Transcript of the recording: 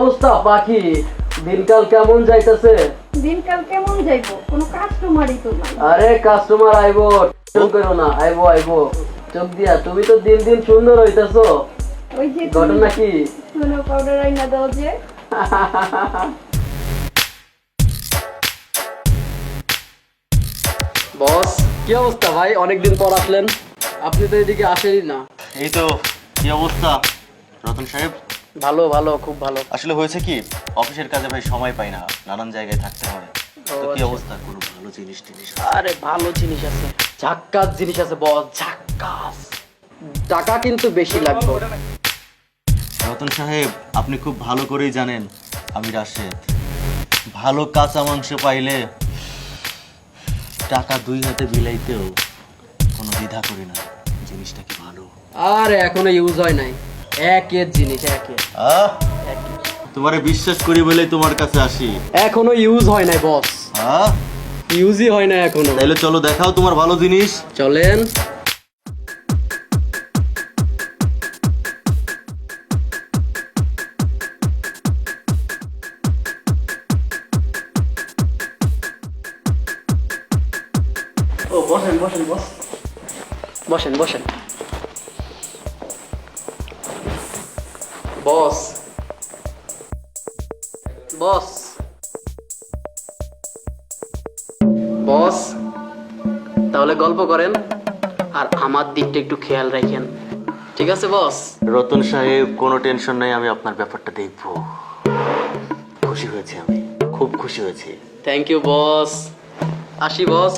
অবস্থা পাখি দিনকাল কেমন যাইতেছে? দিনকাল কেমন যাইবো? কোনো কাস্টমারই তো নাই। আরে কাস্টমার আইবো টেনশন করো না আইবো আইবো। চোখ দিয়া তুমি তো দিন দিন সুন্দর হইতেছো। ওই যে ঘটনা কি? সুনো পাউডার আইনা দাও যে। বস কি অবস্থা ভাই? অনেকদিন পর আসলেন। আপনি তো এদিকে আসেনই না। এই তো কি অবস্থা? রতন সাহেব ভালো ভালো খুব ভালো। আসলে হয়েছে কি অফিসের কাজে ভাই সময় পাই না নানান জায়গায় থাকতে হয়। তো কি আচ্ছা। অবস্থা? কোনো ভালো জিনিস টিনিস আরে ভালো জিনিস আছে। ঝাক্কাস জিনিস আছে বস ঝাক্কাস। টাকা কিন্তু বেশি লাগবে। রতন সাহেব আপনি খুব ভালো করেই জানেন আমি রাশেদ। ভালো কাঁচা মাংস পাইলে টাকা দুই হাতে বিলাইতেও কোনো দ্বিধা করি না জিনিসটা কি ভালো? আর এখনও ইউজ হয় নাই। একের জিনিস একের। তোমারে বিশ্বাস করি বলেই তোমার কাছে আসি। এখনও ইউজ হয় নাই বস হ্যাঁ ইউজই হয় না এখনও। তাইলে চলো দেখাও তোমার ভালো জিনিস। চলেন। ও বসেন বসেন বস। বসেন বসেন। বস। বস। বস তাহলে গল্প করেন আর আমার দিকটা একটু খেয়াল রাখেন। ঠিক আছে বস? রতন সাহেব কোনো টেনশন নাই আমি আপনার ব্যাপারটা দেখব। খুশি হয়েছি আমি খুব খুশি হয়েছি। Thank you boss. আসি বস।